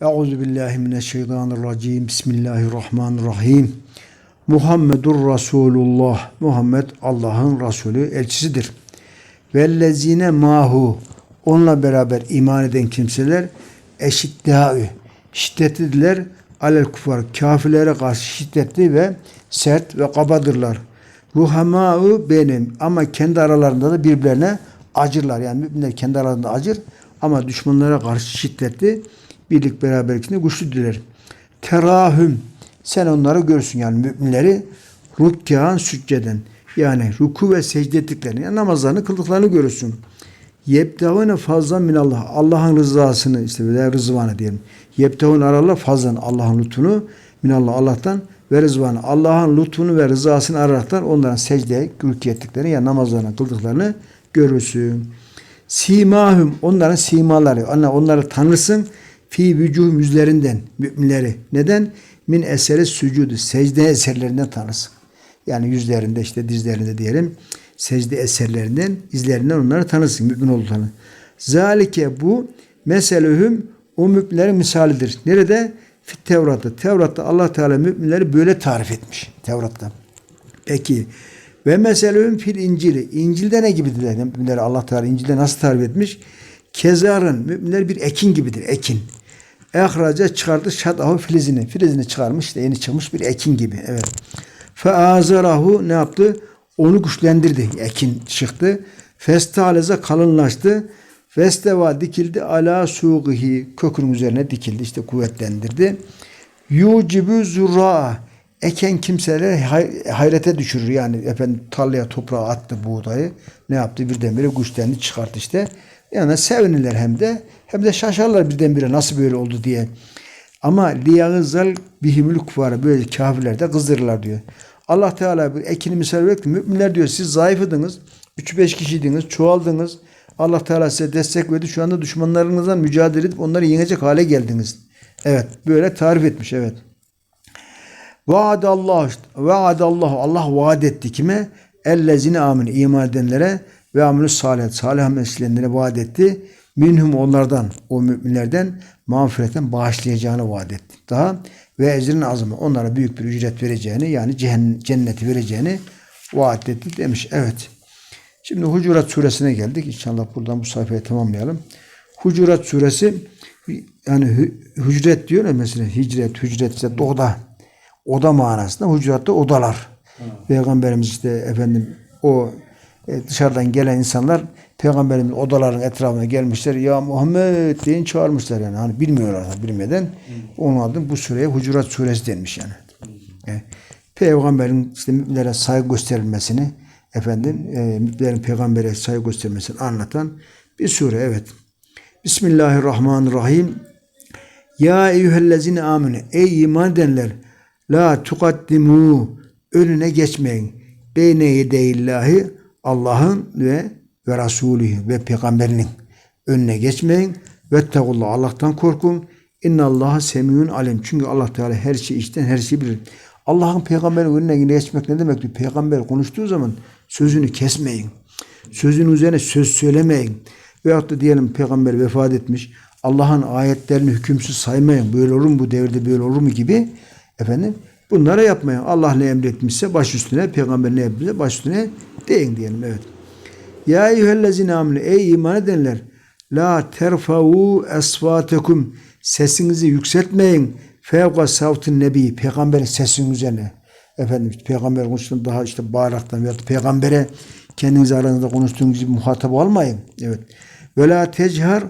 Euzu billahi mineşşeytanirracim. Bismillahirrahmanirrahim. Muhammedur Resulullah. Muhammed Allah'ın Resulü, elçisidir. Vellezine mahu. Onunla beraber iman eden kimseler eşiddâü. Şiddetlidirler. Alel kufar. Kafirlere karşı şiddetli ve sert ve kabadırlar. Ruhamâ'u benim. Ama kendi aralarında da birbirlerine acırlar. Yani müminler kendi aralarında acır ama düşmanlara karşı şiddetli birlik beraberlikinde güçlüdürler. Terahüm sen onları görürsün yani müminleri rükkan sücceden yani ruku ve secde ettiklerini yani namazlarını kıldıklarını görürsün. Yebtevune fazla minallah. Allah'ın rızasını işte veya rızvanı diyelim. Yebtevune ararlar fazlan Allah'ın lütfunu minallah Allah'tan ve rızvanı. Allah'ın lütfunu ve rızasını araraktan onların secdeye rükû ettiklerini yani namazlarını kıldıklarını görürsün. Simahum onların simaları. Yani onları tanırsın. Fi vücuhum yüzlerinden müminleri. Neden? Min eseri sücudu. Secde eserlerinden tanırsın. Yani yüzlerinde işte dizlerinde diyelim. Secde eserlerinden, izlerinden onları tanırsın. Mümin olduklarını. Zalike bu meselühüm o müminlerin misalidir. Nerede? Fit Tevrat'ta. Tevrat'ta Allah Teala müminleri böyle tarif etmiş. Tevrat'ta. Peki ve meselühüm fil İncil'i. İncil'de ne gibidir? Müminleri Allah Teala İncil'de nasıl tarif etmiş? Kezarın. Müminler bir ekin gibidir. Ekin. Ehraca çıkardı şadahu filizini. Filizini çıkarmış. işte yeni çıkmış bir ekin gibi. Evet. Fe azarahu ne yaptı? Onu güçlendirdi. Ekin çıktı. Festaleze kalınlaştı. Festeva dikildi ala suğihi kökünün üzerine dikildi işte kuvvetlendirdi. Yucibu zurra eken kimseler hay- hayrete düşürür. Yani efendim tarlaya toprağa attı buğdayı. Ne yaptı? Birdenbire güçlendi çıkarttı işte. Yani sevinirler hem de hem de şaşarlar birdenbire nasıl böyle oldu diye. Ama liyağızal bihimül kufara böyle kafirler de kızdırırlar diyor. Allah Teala bir ekini misal verip ki, müminler diyor siz zayıfıdınız. 3-5 kişiydiniz, çoğaldınız. Allah Teala size destek verdi. Şu anda düşmanlarınızdan mücadele edip onları yenecek hale geldiniz. Evet, böyle tarif etmiş evet. Vaadallah vaadallahu Allah vaat etti kime? Ellezine amin iman edenlere ve amelü salih salih amel işleyenlere vaat etti. Minhum onlardan o müminlerden mağfireten bağışlayacağını vaat etti. Daha ve ecrin azımı onlara büyük bir ücret vereceğini yani cenneti vereceğini vaat etti demiş. Evet. Şimdi Hucurat suresine geldik. İnşallah buradan bu sayfayı tamamlayalım. Hucurat suresi yani hü- hücret diyor ya mesela hicret, hücret işte oda. Oda manasında hucuratta odalar. Peygamberimiz işte efendim o e, dışarıdan gelen insanlar Peygamberimiz odaların etrafına gelmişler. Ya Muhammed deyin çağırmışlar yani. Hani bilmiyorlar bilmeden. Onun adını bu sureye Hucurat suresi denmiş yani. E, Peygamberin işte saygı gösterilmesini efendim e, müminlerin peygambere saygı göstermesini anlatan bir sure evet. Bismillahirrahmanirrahim. Ya eyyühellezine amine. Ey iman edenler. La tukaddimu. Önüne geçmeyin. Beyne yedeyillahi. Allah'ın ve ve Resulühü ve peygamberinin önüne geçmeyin. Vettegullah. Allah'tan korkun. İnna Allah'a semiyun alim. Çünkü Allah Teala her şeyi işten her şeyi bilir. Allah'ın peygamberin önüne geçmek ne demektir? Peygamber konuştuğu zaman sözünü kesmeyin. Sözün üzerine söz söylemeyin. Veyahut da diyelim peygamber vefat etmiş. Allah'ın ayetlerini hükümsüz saymayın. Böyle olur mu bu devirde böyle olur mu gibi. Efendim bunlara yapmayın. Allah ne emretmişse baş üstüne, peygamber ne emretmişse baş üstüne deyin diyelim. Evet. Ya eyyühellezine amine ey iman edenler la terfa'u esvatekum sesinizi yükseltmeyin fevka savtin nebi peygamberin sesinin üzerine efendim peygamber konuştuğunda daha işte bağıraktan veya peygambere kendiniz aranızda konuştuğunuz gibi muhatap olmayın. Evet. Ve la techar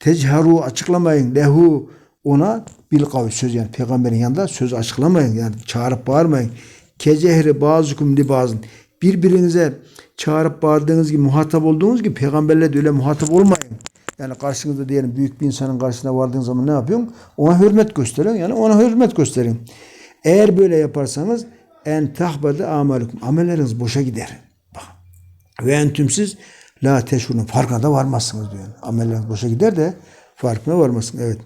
techaru açıklamayın lehu ona bil kavli söz yani peygamberin yanında söz açıklamayın yani çağırıp bağırmayın. Kecehri bazıkum li bazın birbirinize çağırıp bağırdığınız gibi muhatap olduğunuz gibi peygamberle de öyle muhatap olmayın. Yani karşınızda diyelim büyük bir insanın karşısına vardığın zaman ne yapıyorsun? Ona hürmet gösterin. Yani ona hürmet gösterin. Eğer böyle yaparsanız en tahbede amalukum. Amelleriniz boşa gider. Bak. Ve entümsiz la teşhurun farkına da varmazsınız diyor. Amelleriniz boşa gider de farkına varmazsınız. Evet.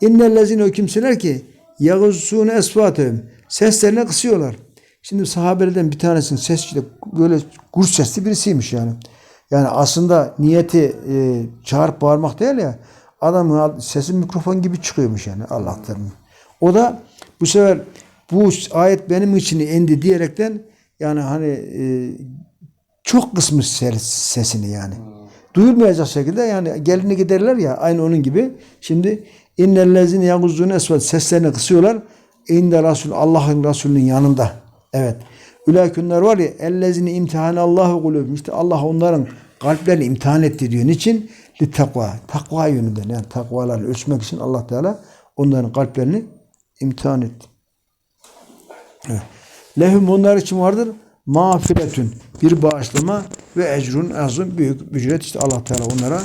İnnellezine o kimseler ki yaguzsune esvatehum. Seslerini kısıyorlar. Şimdi sahabelerden bir tanesinin ses işte böyle gurs sesli birisiymiş yani. Yani aslında niyeti e, çağırıp bağırmak değil ya. Adamın sesi mikrofon gibi çıkıyormuş yani Allah'tan. O da bu sefer bu ayet benim için indi diyerekten yani hani e, çok kısmış ses- sesini yani. Duyulmayacak şekilde yani gelini giderler ya aynı onun gibi. Şimdi innellezine yaguzzune esvet seslerini kısıyorlar. İnde Resul Allah'ın Resulünün yanında. Evet. Ülâkünler var ya ellezine imtihan Allahu kulübüm. İşte Allah onların kalplerini imtihan etti diyor. Niçin? Li takva. Takva yönünden yani takvalarla ölçmek için Allah Teala onların kalplerini imtihan etti. Evet. Lehum onlar için vardır mağfiretün bir bağışlama ve ecrun azim büyük ücret işte Allah Teala onlara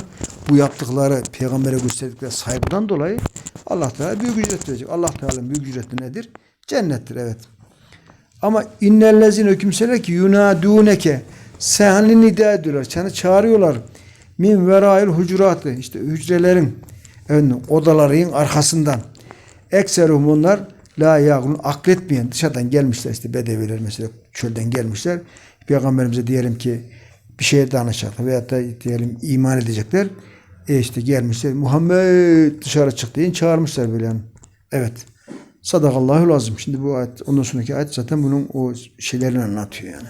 bu yaptıkları peygambere gösterdikleri saygıdan dolayı Allah Teala büyük ücret verecek. Allah Teala'nın büyük ücreti nedir? Cennettir evet. Ama innellezine hükümseler ki yunaduneke seni nida ediyorlar. Seni çağırıyorlar. Min verail hucuratı işte hücrelerin efendim, odaların arkasından. Ekseruhum onlar la yağlun akletmeyen dışarıdan gelmişler işte bedeviler mesela çölden gelmişler. Peygamberimize diyelim ki bir şeye danışacaklar veyahut da diyelim iman edecekler. E işte gelmişler Muhammed dışarı çık deyin çağırmışlar böyle yani. Evet. Sadakallahu lazım. Şimdi bu ayet ondan sonraki ayet zaten bunun o şeylerini anlatıyor yani.